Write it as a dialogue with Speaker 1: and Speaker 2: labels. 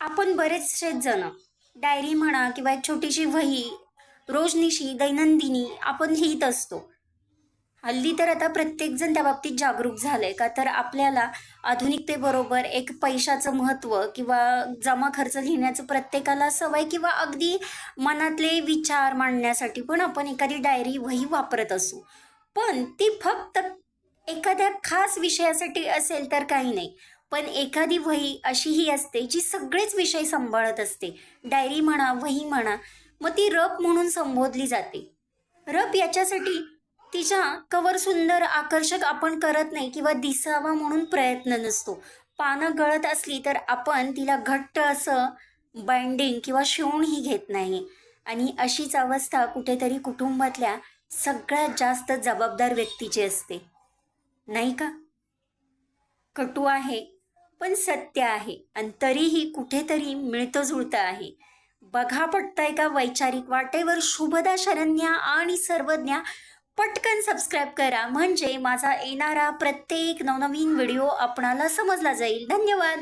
Speaker 1: आपण बरेचसेच जण डायरी म्हणा किंवा एक छोटीशी वही रोजनिशी दैनंदिनी आपण लिहित असतो. हल्ली तर आता प्रत्येकजण त्या बाबतीत जागरूक झालंय का? तर आपल्याला आधुनिकतेबरोबर एक पैशाचं महत्त्व किंवा जमा खर्च लिहिण्याचं प्रत्येकाला सवय किंवा अगदी मनातले विचार मांडण्यासाठी पण आपण एखादी डायरी वही वापरत असू. पण ती फक्त एखाद्या खास विषयासाठी असेल तर काही नाही. पण एखादी वही अशीही असते जी सगळेच विषय सांभाळत असते. डायरी म्हणा वही म्हणा मग ती रप म्हणून संबोधली जाते. रप याच्यासाठी तिच्या कवर सुंदर आकर्षक आपण करत नाही किंवा दिसावा म्हणून प्रयत्न नसतो. पानं गळत असली तर आपण तिला घट्ट असं बाइंडिंग किंवा शिवणही घेत नाही. आणि अशीच अवस्था कुठेतरी कुटुंबातल्या सगळ्यात जास्त जबाबदार व्यक्तीची असते. नाही का? कटू आहे. पण सत्य आहे आणि तरीही कुठेतरी मिळतं जुळतं आहे. बघा पटतंय का वैचारिक वाटेवर शुभदा शरण्या आणि सर्वज्ञा. पटकन सबस्क्राईब करा. म्हणजे माझा येणारा प्रत्येक नवनवीन व्हिडिओ आपणाला समजला जाईल. धन्यवाद!